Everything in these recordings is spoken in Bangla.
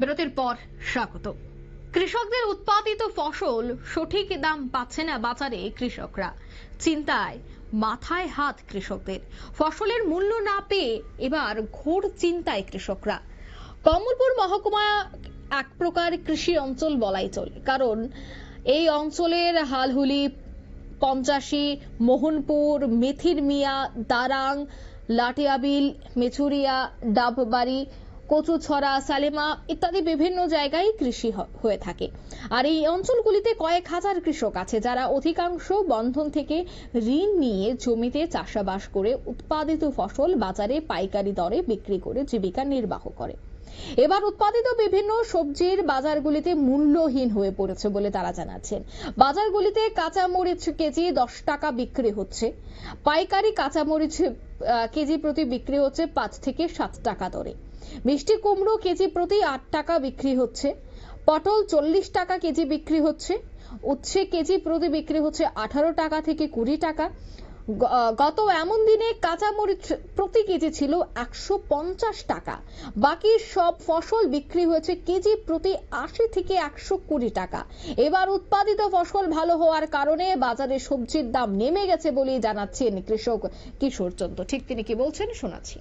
বিরতির পর স্বাগত। কৃষকদের উৎপাদিত ফসল সঠিক দাম পাচ্ছে না বাজারে কৃষকরা। চিন্তায় মাথায় হাত কৃষকদের। ফসলের মূল্য না পেয়ে এবার ঘোর চিন্তায় কৃষকরা। কমলপুর মহকুমা এক প্রকার কৃষি অঞ্চল বলাই চলে। কারণ এই অঞ্চলের হালহুলি, পঞ্চাশি, মোহনপুর মেথির মিয়া দারাং, লাটিয়াবিল, মেচুরিয়া, ডাববাড়ি কচুছড়া, সালেমা ইত্যাদি বিভিন্ন জায়গায় কৃষি হয়ে থাকে। আর এই অঞ্চলগুলিতে কয়েক হাজার কৃষক আছে যারা অধিকাংশ বন্ধন থেকে ঋণ নিয়ে জমিতে চাষাবাস করে উৎপাদিত ফসল বাজারে পাইকারি দরে বিক্রি করে জীবিকা নির্বাহ করে। এবার উৎপাদিত বিভিন্ন সবজির বাজারগুলিতে মূল্যহীন হয়ে পড়েছে বলে তারা জানাচ্ছেন। বাজারগুলিতে কাঁচামরিচ কেজি দশ টাকা বিক্রি হচ্ছে। পাইকারি কাঁচামরিচ কেজি প্রতি বিক্রি হচ্ছে পাঁচ থেকে সাত টাকা দরে। মিষ্টি কুমড়ো কেজি প্রতি আট টাকা বিক্রি হচ্ছে, পটল চল্লিশ টাকা কেজি বিক্রি হচ্ছে, উচ্ছে কেজি প্রতি বিক্রি হচ্ছে আঠারো টাকা থেকে কুড়ি টাকা। গত এমন দিনে কাঁচামরিচ প্রতি কেজি ছিল একশো পঞ্চাশ টাকা। বাকি সব ফসল বিক্রি হয়েছে কেজি প্রতি আশি থেকে একশো কুড়ি টাকা। এবার উৎপাদিত ফসল ভালো হওয়ার কারণে বাজারে সবজির দাম নেমে গেছে বলেই জানাচ্ছেন কৃষক কিশোর চন্দ্র। ঠিক তিনি কি বলছেন শোনাচ্ছি।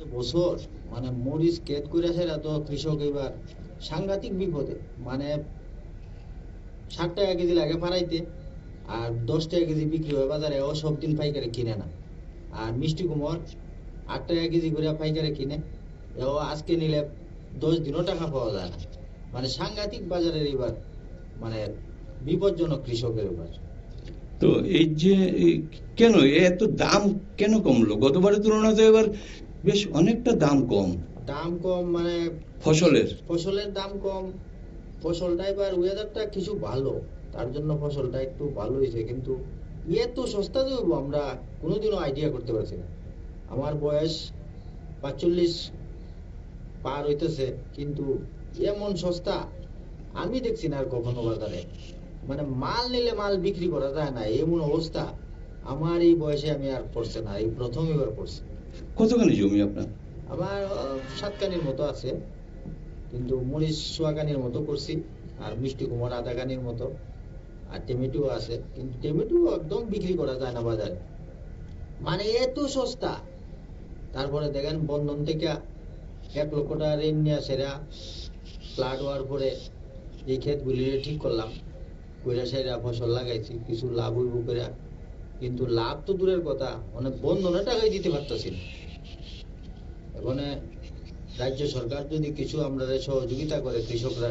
বছর মানে মরিচ কেট করে তো কৃষক এবার। সাংঘাতিক বিপদে মানে ষাট টাকা কেজি লাগে ফারাইতে আর দশ টাকা কেজি বিক্রি হয় বাজারে, ও সব দিন পাইকারি কিনে না। আর মিষ্টি কুমড়, আট টাকা কেজি করে পাইকারি কিনে ও আজকে নিলে দশ দিনও টাকা পাওয়া যায় না। মানে সাংঘাতিক বাজারের এবার মানে বিপজ্জনক কৃষকের এবার। তো এই যে কেন এত দাম কেন কমলো? গতবারের তুলনাতে এবার বেশ অনেকটা দাম কম। দাম কম মানে ফসলের। ফসলের দাম কম। ফসলটা এবার ওয়েদারটা কিছু ভালো তার জন্য ফসলটা একটু ভালো হয়েছে। কিন্তু এত সস্তা দেবো আমরা কোনোদিনও আইডিয়া করতে পারছি না। আমার বয়স পাঁচচল্লিশ পার হইতেছে কিন্তু এমন সস্তা আমি দেখছি না আর কখনো বাজারে। মানে মাল নিলে মাল বিক্রি করা যায় না এমন অবস্থা। আমার এই বয়সে আমি আর পড়ছে না এই প্রথম এবার পড়ছে। কতখানি জমি আপনার? আমার আহ, সাতকানির মতো আছে কিন্তু মরিচ সোয়াকানির মতো করছি আর মিষ্টি কুমার আধা কানির মতো আর টমেটো আছে কিন্তু টমেটো একদম বিক্রি করা যায় না বাজারে। মানে এত সস্তা। তারপরে দেখেন বন্ধন থেকে এক লক্ষ টাকা ঋণ নিয়ে সেরা ফ্লাড হওয়ার পরে এই ক্ষেতগুলি ঠিক করলাম কইরা সেরা ফসল লাগাইছি কিছু লাভ হইব করে কিন্তু লাভ তো দূরের কথা মানে বন্ধনে টাকাই দিতে পারতেছি না। এখানে রাজ্য সরকার যদি কিছু আমরা সহযোগিতা করে কৃষকরা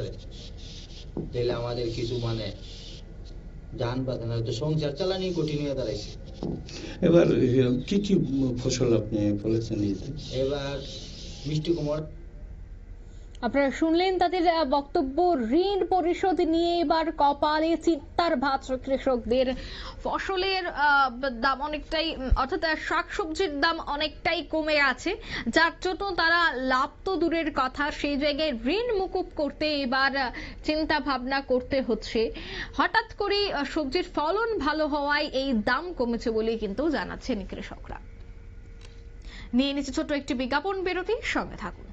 তাহলে আমাদের কিছু মানে যান বাঁচে না তো সংসার চালানি কঠিন হয়ে দাঁড়াইছে। এবার কি কি ফসল আপনি ফলেছেন এবার মিষ্টি কুমার আপনারা শুনলেন তাদের বক্তব্য ঋণ পরিশোধ নিয়ে এবার কপালে চিত্তার ভাত কৃষকদের। ফসলের দাম অনেকটাই অর্থাৎ শাকসবজির দাম অনেকটাই কমে আছে। যার জন্য তারা লাভ তো দূরের কথা, সেই জায়গায় ঋণ মুকুব করতে এবার চিন্তা ভাবনা করতে হচ্ছে। হঠাৎ করে সবজির ফলন ভালো হওয়ায় এই দাম কমেছে বলেই কিন্তু জানাচ্ছেন কৃষকরা। নিয়ে নিচ্ছে ছোট্ট একটি বিজ্ঞাপন বিরতি, সঙ্গে থাকুন।